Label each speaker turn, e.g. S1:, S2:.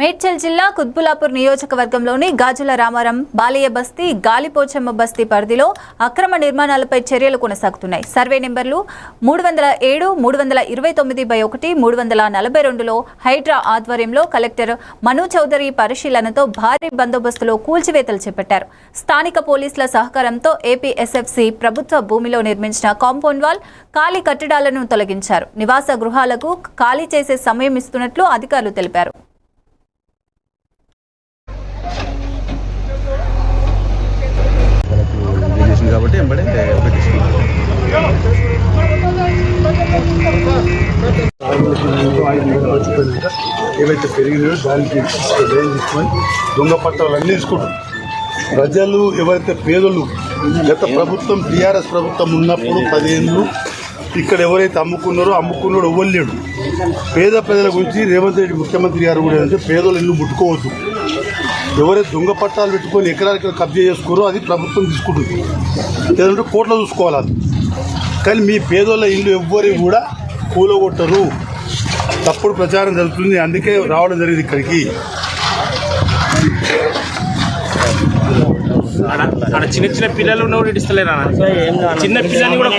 S1: మేడ్చల్ జిల్లా కుత్బులాపూర్ నియోజకవర్గంలోని గాజుల రామారం బాలయ్య బస్తీ గాలిపోచమ్మ బస్తీ పరిధిలో అక్రమ నిర్మాణాలపై చర్యలు కొనసాగుతున్నాయి. సర్వే నెంబర్లు మూడు వందల ఏడు మూడు వందల ఇరవై తొమ్మిది బై ఒకటి మూడు వందల నలభై రెండులో హైడ్రా ఆధ్వర్యంలో కలెక్టర్ మను చౌదరి పరిశీలనతో భారీ బందోబస్తులో కూల్చివేతలు చేపట్టారు. స్థానిక పోలీసుల సహకారంతో ఏపీఎస్ఎఫ్సి ప్రభుత్వ భూమిలో నిర్మించిన కాంపౌండ్ వాల్ ఖాళీ కట్టడాలను తొలగించారు. నివాస గృహాలకు ఖాళీ చేసే సమయం ఇస్తున్నట్లు అధికారులు తెలిపారు.
S2: ఇది ఎంబడే
S3: ఏవైతే పెరిగినాయో దానికి రేంజ్ తీసుకొని దొంగ పట్టాలు అన్నీ తీసుకుంటారు. ప్రజలు ఎవరైతే పేదలు గత ప్రభుత్వం టీఆర్ఎస్ ప్రభుత్వం ఉన్నప్పుడు పదిహేను ఇక్కడ ఎవరైతే అమ్ముకున్నారో అమ్ముకున్నాడు ఇవ్వలేడు పేద ప్రజల గురించి రేవంత్ రెడ్డి ముఖ్యమంత్రి గారు కూడా ఏంటంటే పేదలు ఇల్లు ముట్టుకోవద్దు. ఎవరైతే దొంగ పట్టాలు పెట్టుకొని ఎకరానికి కబ్జా చేసుకోరో అది ప్రభుత్వం తీసుకుంటుంది. లేదంటే కోట్ల చూసుకోవాలి అది. కానీ మీ పేదోళ్ళ ఇల్లు ఎవ్వరి కూడా కూలగొట్టరు. తప్పుడు ప్రచారం జరుగుతుంది. అందుకే రావడం జరిగింది ఇక్కడికి.
S4: చిన్న చిన్న పిల్లలు ఉన్న కూడా ఇడిస్తలేరా చిన్న పిల్లల్ని కూడా